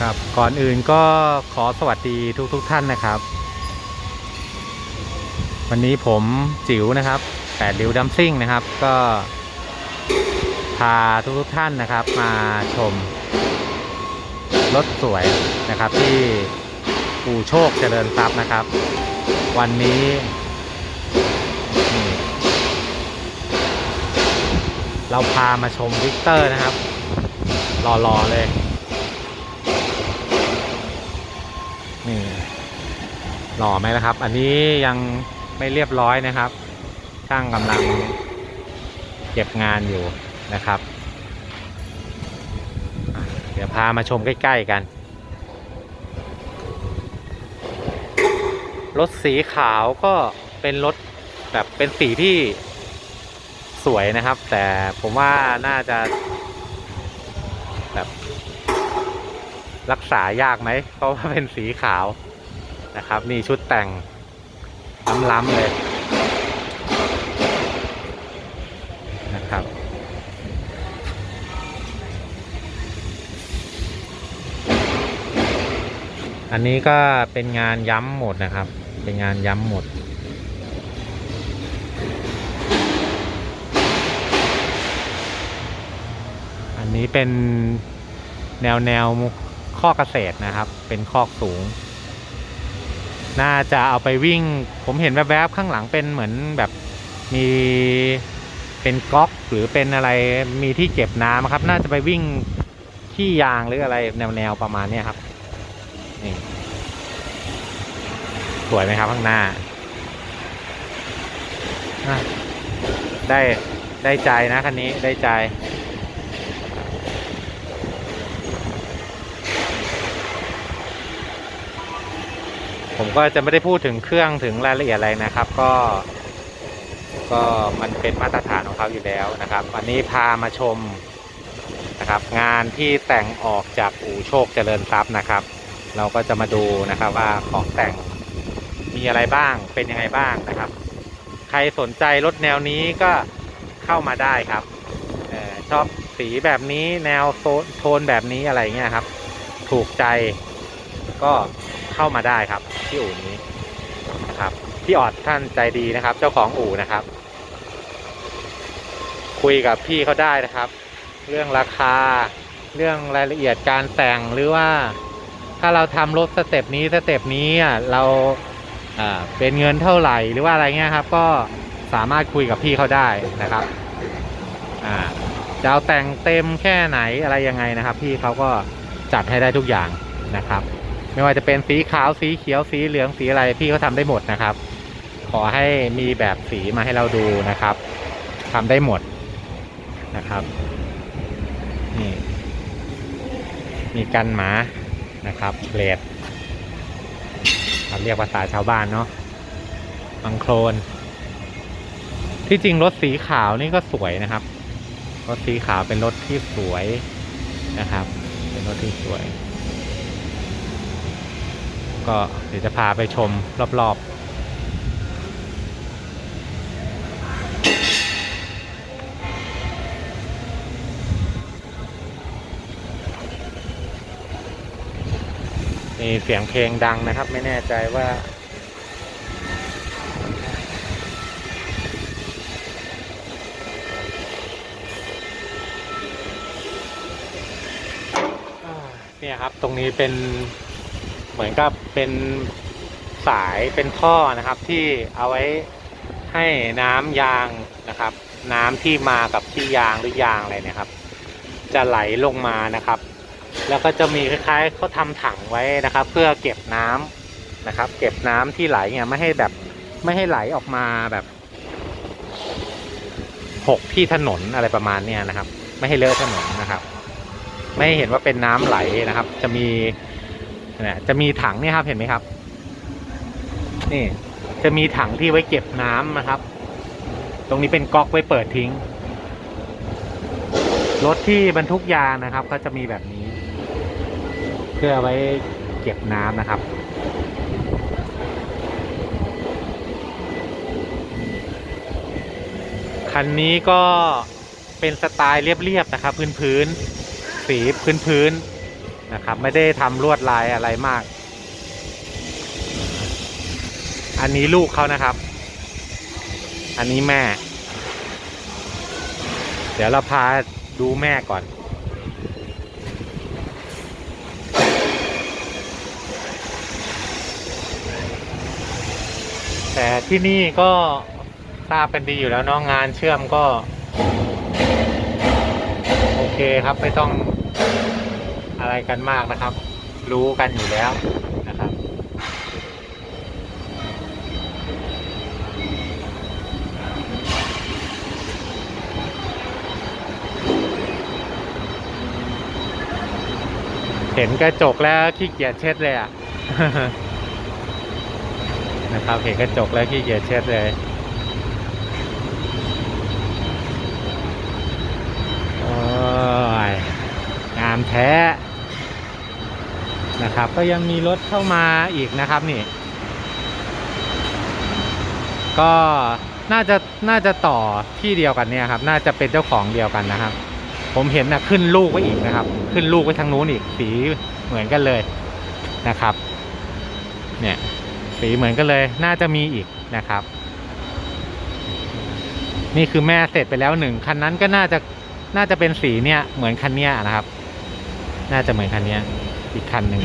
ครับก่อนอื่นก็ขอสวัสดีทุกทุกๆท่านนะครับ วันนี้ผมจิ๋วนะครับแปดริ้วดัมซิ่งนะครับ ก็พาทุกทุกๆท่านนะครับ มาชมรถสวยนะครับที่อู่โชคเจริญทรัพย์นะครับ วันนี้ เราพามาชมวิกเตอร์นะครับ รอๆเลย นี่หล่อไหมละครับ อันนี้ยังไม่เรียบร้อยนะครับ ช่างกำลังเก็บงานอยู่นะครับ เดี๋ยวพามาชมใกล้ ๆ กัน รถสีขาวก็เป็นรถแบบเป็นสีที่สวยนะครับ แต่ผมว่าน่าจะ แบบรักษายากไหมเพราะว่าเป็นสีขาวนะครับ นี่ชุดแต่งล้ำๆเลยนะครับอันนี้ก็เป็นงานย้ำหมดนะครับ เป็นงานย้ำหมด นี้เป็นแนวแนวข้อเกษตรนะครับ เป็นคอกสูง น่าจะเอาไปวิ่ง ผมเห็นแวบๆข้างหลังเป็นเหมือนแบบมีเป็นก๊อกหรือเป็นอะไรมีที่เก็บน้ำครับ น่าจะไปวิ่งขี้ยางหรืออะไรแนวแนวๆประมาณนี้ครับนี่สวยไหมครับข้างหน้า ได้ได้ใจนะคันนี้ได้ใจ ผมก็จะไม่ได้พูดถึงเครื่องถึงรายละเอียดอะไรนะครับ ก็ ก็มันเป็นมาตรฐานของเขาอยู่แล้วนะครับวันนี้พามาชมนะครับ งานที่แต่งออกจากอู่โชคเจริญทรัพย์นะครับ เราก็จะมาดูนะครับว่าของแต่งมีอะไรบ้างเป็นยังไงบ้างนะครับ ใครสนใจรถแนวนี้ก็เข้ามาได้ครับออชอบสีแบบนี้แนวโทนแบบนี้อะไรเงี้ยครับ ถูกใจก็ เข้ามาได้ครับ ที่อู่นี้นะครับพี่ออดท่านใจดีนะครับ เจ้าของอู่นะครับ คุยกับพี่เขาได้นะครับ เรื่องราคา เรื่องรายละเอียดการแต่งหรือว่า ถ้าเราทำรถสเต็ปนี้สเต็ปนี้อะเราอ่าเป็นเงินเท่าไหร่หรือว่าอะไรเงี้ยครับ ก็สามารถคุยกับพี่เขาได้นะครับอ่าจะเอาแต่งเต็มแค่ไหนอะไรยังไงนะครับ พี่เขาก็จัดให้ได้ทุกอย่างนะครับ ไม่ว่าจะเป็นสีขาวสีเขียวสีเหลืองสีอะไรพี่เขาทำได้หมดนะครับ ขอให้มีแบบสีมาให้เราดูนะครับทำได้หมดนะครับนี่มีกันหมานะครับเลดครับเรียกภาษาชาวบ้านเนาะบังโคลนที่จริงรถสีขาวนี่ก็สวยนะครับ รถสีขาวเป็นรถที่สวยนะครับ เป็นรถที่สวย ก็เดี๋ยวจะพาไปชมรอบๆมีเสียงเพลงดังนะครับ ไม่แน่ใจว่าอ่าเนี่ยครับตรงนี้เป็น เหมือนกับเป็นสายเป็นท่อนะครับ ที่เอาไว้ให้น้ำยางนะครับ น้ำที่มากับที่ยางหรือยางอะไรเนี่ยครับ จะไหลลงมานะครับ แล้วก็จะมีคล้ายๆเขาทำถังไว้นะครับ เพื่อเก็บน้ำนะครับ เก็บน้ำที่ไหลเนี่ยไม่ให้แบบไม่ให้ไหลออกมาแบบหกที่ถนนอะไรประมาณเนี้ยนะครับ ไม่ให้เลอะถนนนะครับ ไม่ให้เห็นว่าเป็นน้ำไหลนะครับ จะมี นี่ยจะมีถังเนี่ยครับเห็นไหมครับ นี่ จะมีถังที่ไว้เก็บน้ำนะครับ ตรงนี้เป็นก๊อกไว้เปิดทิ้ง รถที่บรรทุกยางนะครับ ก็จะมีแบบนี้ เพื่อไว้เก็บน้ำนะครับคันนี้ก็เป็นสไตล์เรียบๆนะครับ พื้นๆสีพื้นๆน นะครับ ไม่ได้ทำลวดลายอะไรมาก อันนี้ลูกเขานะครับ อันนี้แม่ เดี๋ยวเราพาดูแม่ก่อน แต่ที่นี่ก็ทราบกันดีอยู่แล้วเนาะงานเชื่อมก็ โอเคครับ ไม่ต้อง อะไรกันมากนะครับ รู้กันอยู่แล้วนะครับ เห็นกระจกแล้วขี้เกียจเช็ดเลยอะนะครับ เห็นกระจกแล้วขี้เกียจเช็ดเลย โอ้ยงามแท้นะครับ ก็ยังมีรถเข้ามาอีกนะครับนี่ ก็น่าจะน่าจะต่อที่เดียวกันเนี่ยครับ น่าจะเป็นเจ้าของเดียวกันนะครับ ผมเห็นนะขึ้นลูกไว้อีกนะครับ ขึ้นลูกไว้ทางนู้นอีกสีเหมือนกันเลยนะครับ เนี่ยสีเหมือนกันเลย น่าจะมีอีกนะครับ นี่คือแม่เสร็จไปแล้วหนึ่งคันนั้นก็น่าจะน่าจะเป็นสีเนี่ยเหมือนคันเนี้ยนะครับ น่าจะเหมือนคันนี้อีกคันหนึ่ง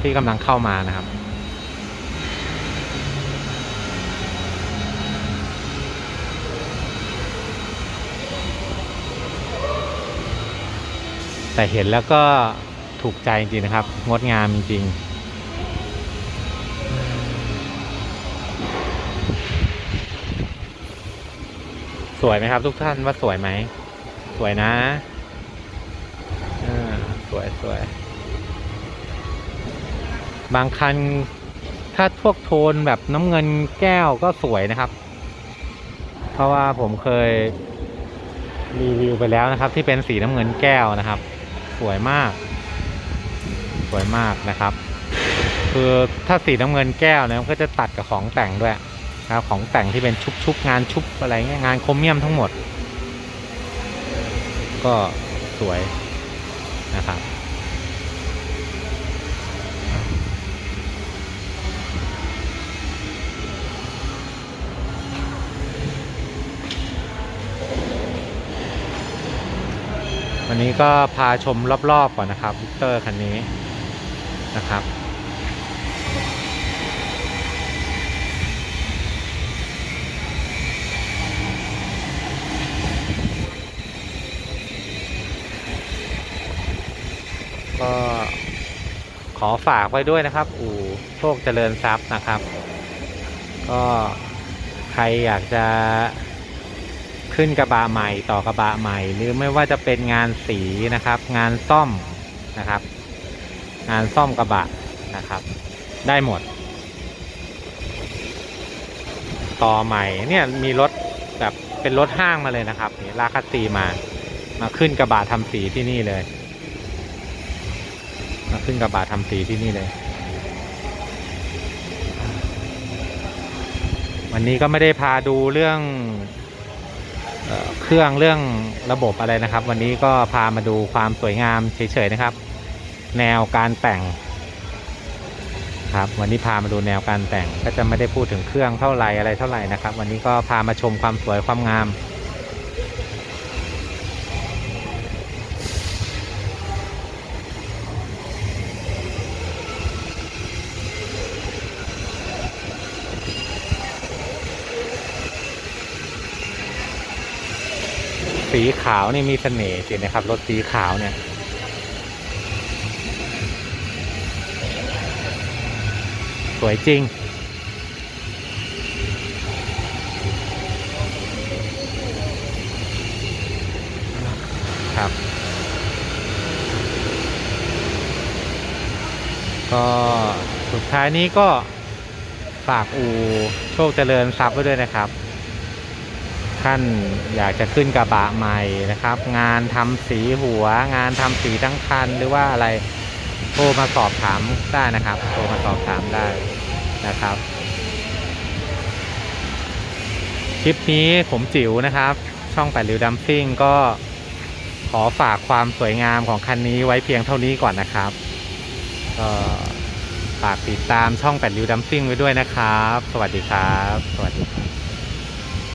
ที่กำลังเข้ามานะครับ แต่เห็นแล้วก็ถูกใจจริงๆนะครับ งดงามจริงๆสวยไหมครับ ทุกท่านว่าสวยไหม สวยนะ บางคันถ้าพวกโทนแบบน้ำเงินแก้วก็สวยนะครับ เพราะว่าผมเคยรีวิวไปแล้วนะครับ ที่เป็นสีน้ำเงินแก้วนะครับ สวยมาก สวยมากนะครับ คือถ้าสีน้ำเงินแก้วเนี่ยก็จะตัดกับของแต่งด้วยครับของแต่งที่เป็นชุบชุบงานชุบอะไรเงี้ยงานโครเมียมทั้งหมด ก็สวยนะครับ วันนี้ก็พาชมรอบๆก่อนนะครับวิกเตอร์คันนี้นะครับก็ขอฝากไว้ด้วยนะครับ อู่โชคเจริญทรัพย์นะครับ ก็ใครอยากจะ ขึ้นกระบะใหม่ต่อกระบะใหม่ หรือไม่ว่าจะเป็นงานสีนะครับ งานซ่อมนะครับ งานซ่อมกระบะนะครับ ได้หมด ต่อใหม่เนี่ยมีรถแบบเป็นรถห้างมาเลยนะครับนี่ลาคัสซีมา มาขึ้นกระบะทำสีที่นี่เลย มาขึ้นกระบะทำสีที่นี่เลย วันนี้ก็ไม่ได้พาดูเรื่อง เครื่องเรื่องระบบอะไรนะครับ วันนี้ก็พามาดูความสวยงามเฉยๆนะครับ แนวการแต่งครับวันนี้พามาดูแนวการแต่งก็จะไม่ได้พูดถึงเครื่องเท่าไหรอะไรเท่าไหร่นะครับ วันนี้ก็พามาชมความสวยความงาม สีขาวนี่มีเสน่ห์จริงนะครับ รถสีขาวเนี่ย สวยจริง ครับ ก็สุดท้ายนี้ก็ฝากอูโชคเจริญทรัพย์ไว้ด้วยนะครับ ท่านอยากจะขึ้นกระบะใหม่นะครับ งานทำสีหัว งานทำสีทั้งคันหรือว่าอะไรโทรมาสอบถามได้นะครับโทรมาสอบถามได้นะครับ คลิปนี้ผมจิ๋วนะครับ ช่องแปดริวดัมซิ่งก็ขอฝากความสวยงามของคันนี้ไว้เพียงเท่านี้ก่อนนะครับก็ฝากติดตามช่องแปดริวดัมซิ่งไว้ด้วยนะครับ สวัสดีครับ สวัสดี